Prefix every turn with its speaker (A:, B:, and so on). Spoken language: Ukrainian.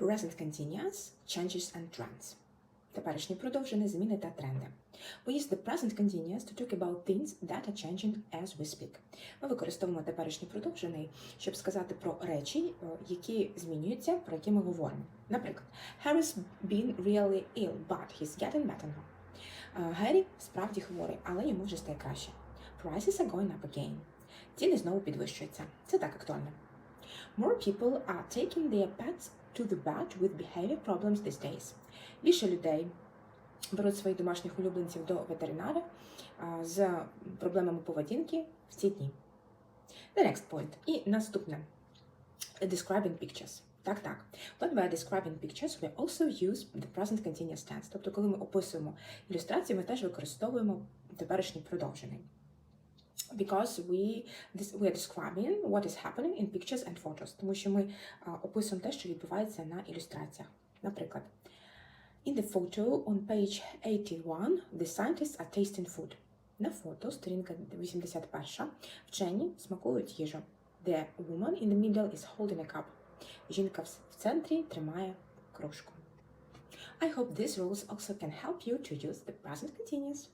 A: Present continuous changes and trends. Теперішній продовжений зміни та тренди. We use the present continuous to talk about things that are changing as we speak. Ми використовуємо теперішній продовжений, щоб сказати про речі, е, які змінюються, про які ми говоримо. Наприклад, Harry's been really ill, but he's getting better now. Е, Геррі справді хворий, але йому вже стає краще. Prices are going up again. Ціни знову підвищуються. Це так актуально. More people are taking their pets to the vet with behavior problems these days. Більше людей беруть своїх домашніх улюбленців до ветеринара з проблемами поведінки в ці дні. The next point. І наступне. Describing pictures. Так, так. When we describing pictures, we also use the present continuous tense. Тобто, коли ми описуємо ілюстрації, ми теж використовуємо теперішній продовжений. Because we, this, we are describing what is happening in pictures and photos. Тому що ми описуємо те, що відбувається на ілюстраціях. Наприклад, In the photo on page 81, the scientists are tasting food. На фото, сторінка 81, вчені смакують їжу. The woman in the middle is holding a cup. Жінка в центрі тримає кружку. I hope these rules also can help you to use the present continuous.